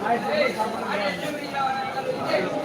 ஆயிரத்தி Hey!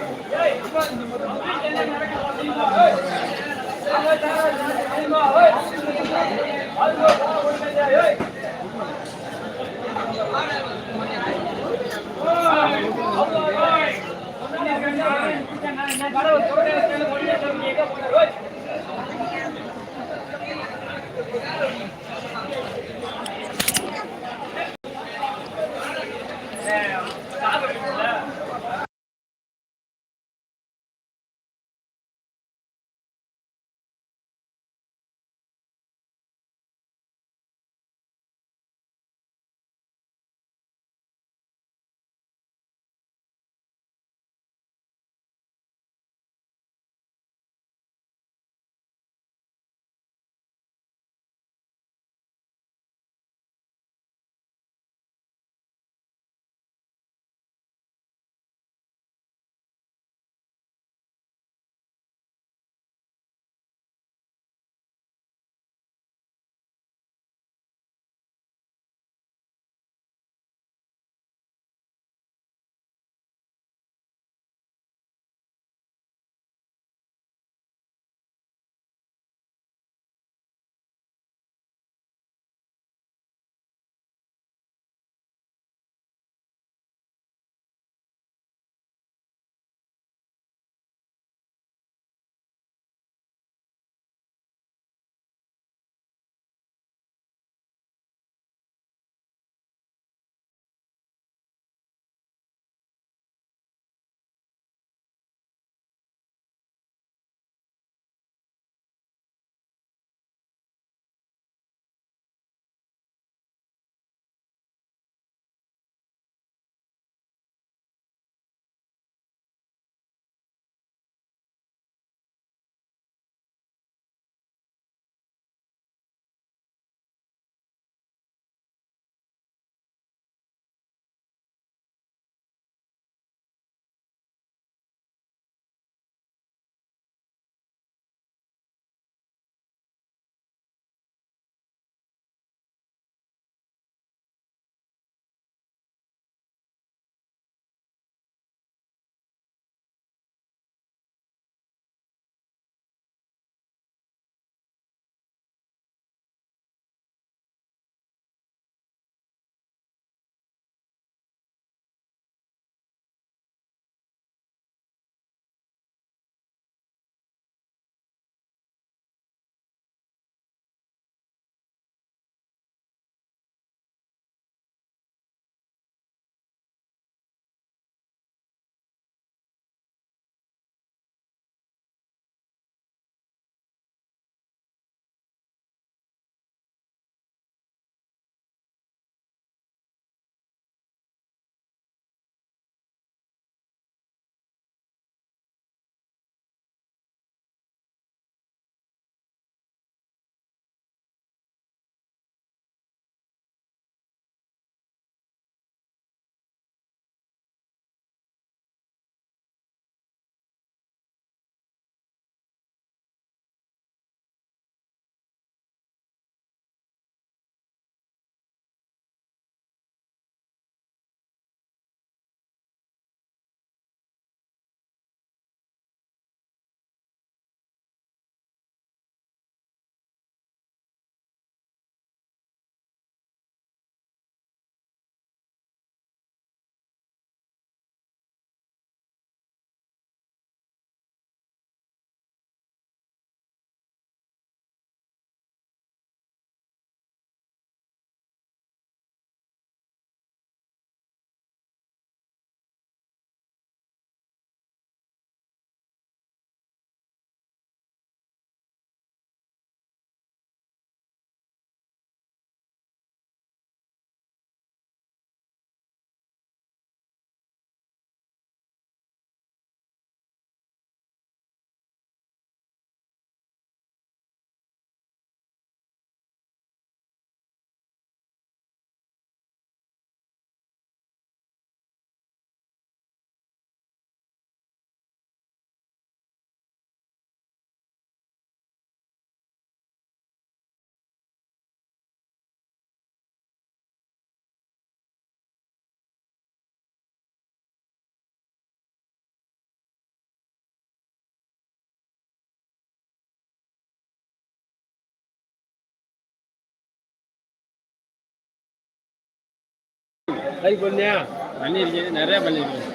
Like பண்ணியா பண்ணியிருக்கேன் நிறைய பண்ணியிருக்கேன்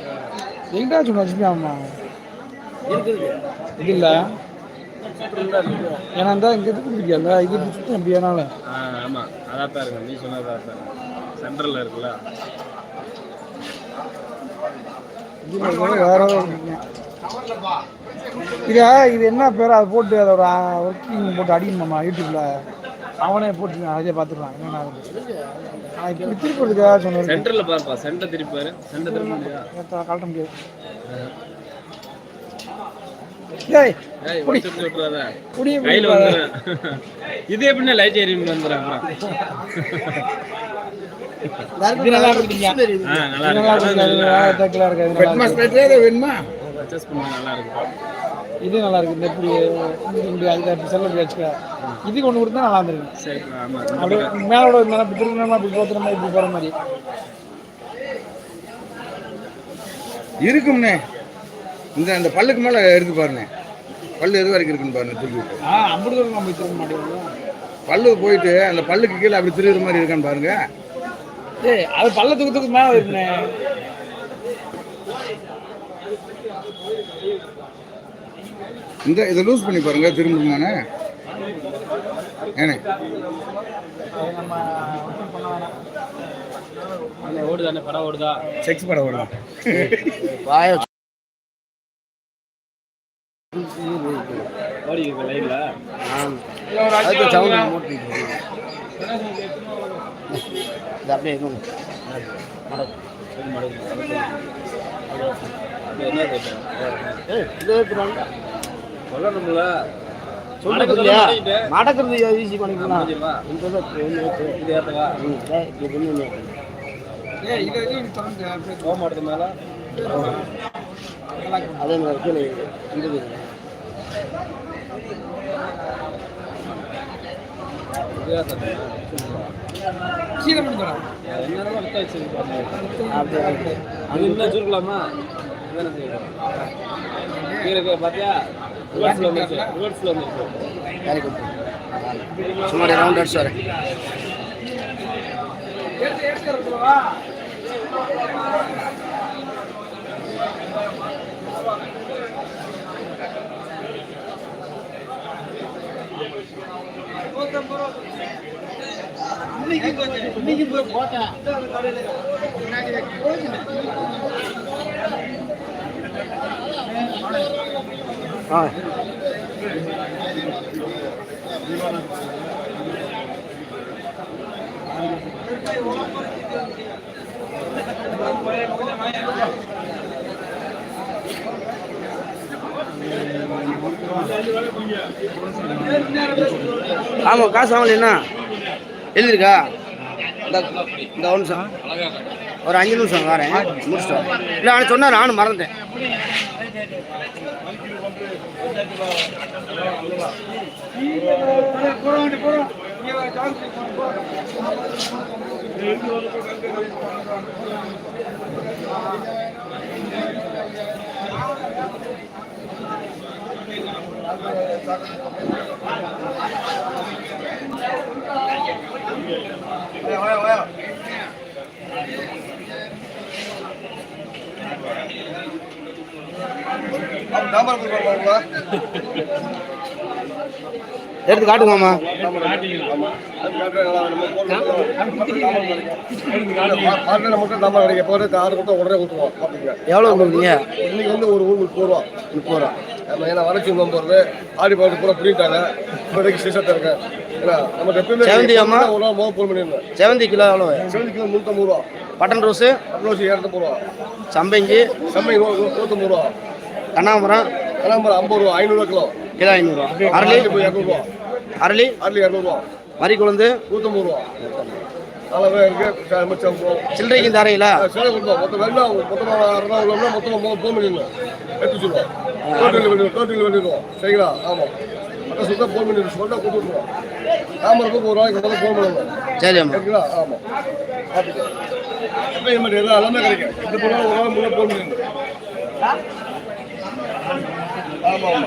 எங்கிட்ட சொன்ன வச்சுப்பியாம்மா இருக்குது இல்லை. ஏன்னா இருந்தால் இங்கே இருக்கு பிடிக்கல இது அப்படியானால ஆ ஆமாம் அதான் தான் இருக்கு நீ சொன்னதா தான் சென்ட்ரலில் இருக்குல்ல. இது வேற இதா இது என்ன பேர்? அதை போட்டு அதோட ஒர்க்கிங் போட்டு அடிக்கணுமாம்மா யூடியூப்ல. அவனே போட்டு அதே பார்த்துக்கலாம். என்னென்ன ஆகுது நான் இப்போ திருப்பி கொடுத்துக்கா சொன்னேன். சென்டரில் பாருப்பா சென்டர் திருப்பி பாரு சென்டர் திருப்பி முடியா கழட்ட முடியாது. இது எப்படின்னா லைட் நல்லா இருக்கு. நல்லா இருக்கு. பர்ச்சேஸ் பண்ண நல்லா இருக்கு இது நல்லா இருக்கு இந்த இப்படி இப்படி அப்படி செல்ல இப்படி வச்சுக்க. இது கொண்டு கொடுத்தா நல்லா இருந்திருக்கு சரி ஆமாம் அப்படியே மேலோட இருந்தாலும் இப்படி திரும்பினா இப்படி போத்துற மாதிரி இப்படி போகிற மாதிரி. இருக்கும்ண்ணே. இந்த அந்த பல்லுக்கு மேலே எடுத்து பாருண்ணே. பல்லு எது வரைக்கும் இருக்குன்னு பாருங்க விட்டு ஆ அப்படி தூரம் நம்ம திரும்ப மாட்டேங்கிறோம் பல்லு போயிட்டு அந்த பல்லுக்கு கீழே அப்படி திருவுற மாதிரி இருக்கான்னு பாருங்க. ஏய் அது பல்ல தூக்கத்துக்கு மேலே இருக்குண்ணே இந்த இதை லூஸ் பண்ணி பாருங்க பண்ண வேணாம் அந்த ஓடுதானே படம் ஓடுதா? செக்ஸ் படம் விடலாம் ஓடி இருக்கு லைவ்ல? என்ன சொல்லணும்ல நடக்கிறது ஈஸி பண்ணிக்கலாம். இது ஏய் இது அப்படியே போக மாட்டது மேல. அதே மாதிரி கீழே கீழே வித்த இன்னும் கீழே பார்த்தியா ரிவர்ஸ்ல வந்துருச்சு ரிவர்ஸ்ல வந்துருச்சு வேலை கொடுத்து சும்மா ரவுண்ட் அடிச்சு வரேன் எடுத்து எடுத்து இருக்கவா ஆ. ஆமாம் காசு வாங்கல என்ன? எழுதிருக்கா இந்த இந்த ஒரு நிமிஷம் ஒரு அஞ்சு நிமிஷம் வரேன் முடிச்சிட்டோம் இல்லை அவன் சொன்னார் நானும் மறந்துட்டேன். போறோம் போறோம் இங்க எடுத்து காட்டுங்க மாமா. மட்டும் தாமரை கிடைக்க போகிறது ஆறு மட்டும் உடனே ஊற்றுவோம் எவ்வளோ கொடுக்குறீங்க இன்னைக்கு வந்து ஒரு ஊர் முப்பது ரூபா முப்பது ரூபா நம்ம ஏன்னா வறட்சி போகிறது ஆடி பாட்டு பூரா பிடிட்டாங்க இப்போதைக்கு சீசன் இருக்கேன் ஏன்னா நமக்கு எப்பயுமே? ஒரு நாள் மோக போன் பண்ணிருந்தேன் செவந்தி கிலோ எவ்வளோ செவந்தி கிலோ நூற்றம்பது ரூபா. Button rose. அப்ரோசி இரநூத்தம்பது ரூபா. சம்பங்கி. நூ நூற்றம்பது ரூபா. கண்ணாமரம் கலாம்பரம் ஐம்பது ரூபா ஐநூறுவா கிலோ. கிலோ ஐநூறுரூவா அரளி. இரநூறுவா அரளி. அரளி இரநூறுவா மறி குழந்து. நூற்றம்பது ரூபா. சில்லறைக்கும் தரையிலா சரிங்களா? ஆமாம் மற்ற சுத்தம் ஃபோன் பண்ணிடுவோம் சொன்னா கொடுத்துருவோம் தாமரப்புக்கு ஒரு நாளைக்கு முதல்ல ஃபோன் பண்ணணும் சரி ஆமாம் பார்த்துட்டு எப்போ இது மாதிரி எல்லாம் எல்லாமே கிடைக்கும் இந்த பொருள் ஒரு முன்னே ஃபோன் ஆமாம்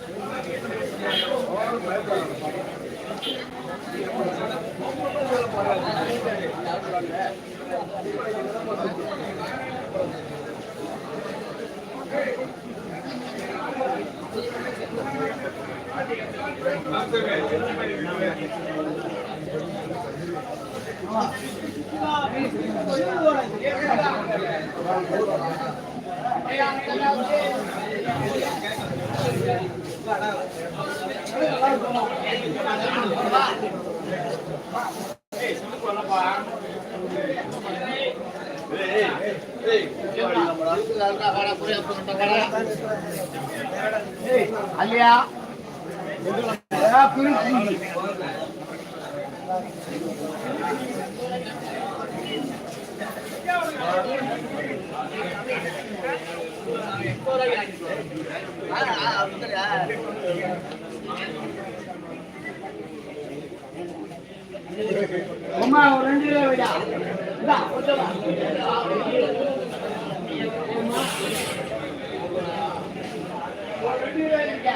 அல்லையா அம்மா ஒரு ரெண்டு கிலோ வைடா இந்தா, கொஞ்சம் வா. ஒரு ரெண்டு கிலோ வைடா.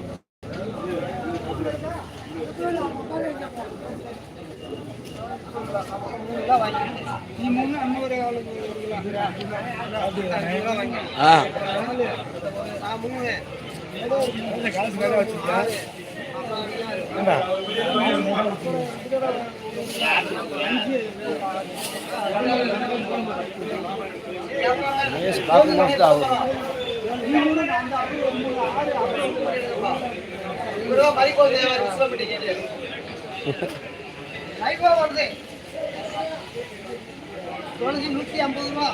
ஆ நூத்தி ஐம்பது ரூபா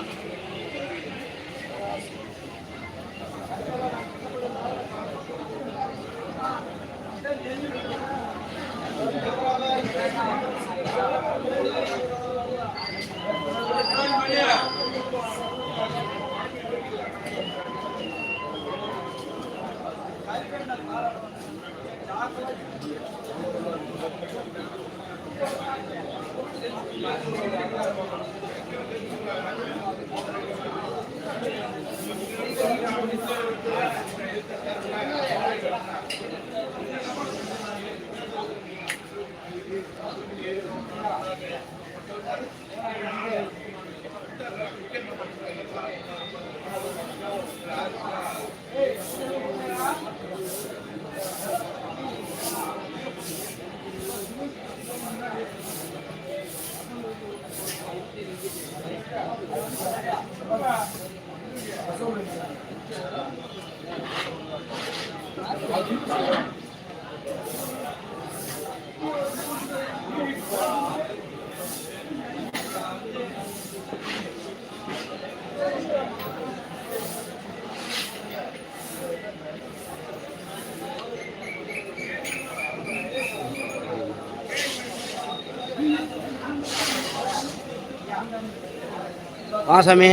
ஆ சாமி.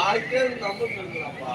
ஆளுக்கே நம்ம சொல்லுங்கப்பா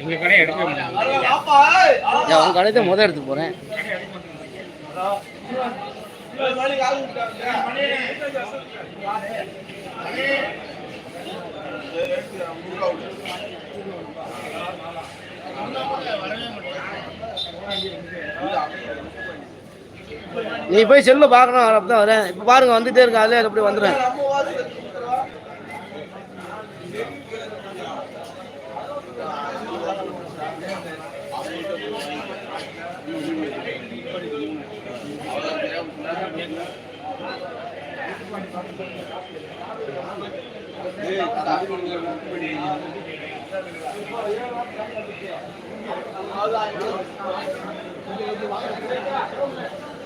எங்க கடையை எடுக்க முடியாது உங்க கடையை முத எடுத்து போறேன். நீ போய் செல்லு பார்க்கணும் அப்படி தான் வரேன். இப்போ பாருங்க வந்துட்டே இருக்காது அப்படி எப்படி வந்துடுறேன் ஆ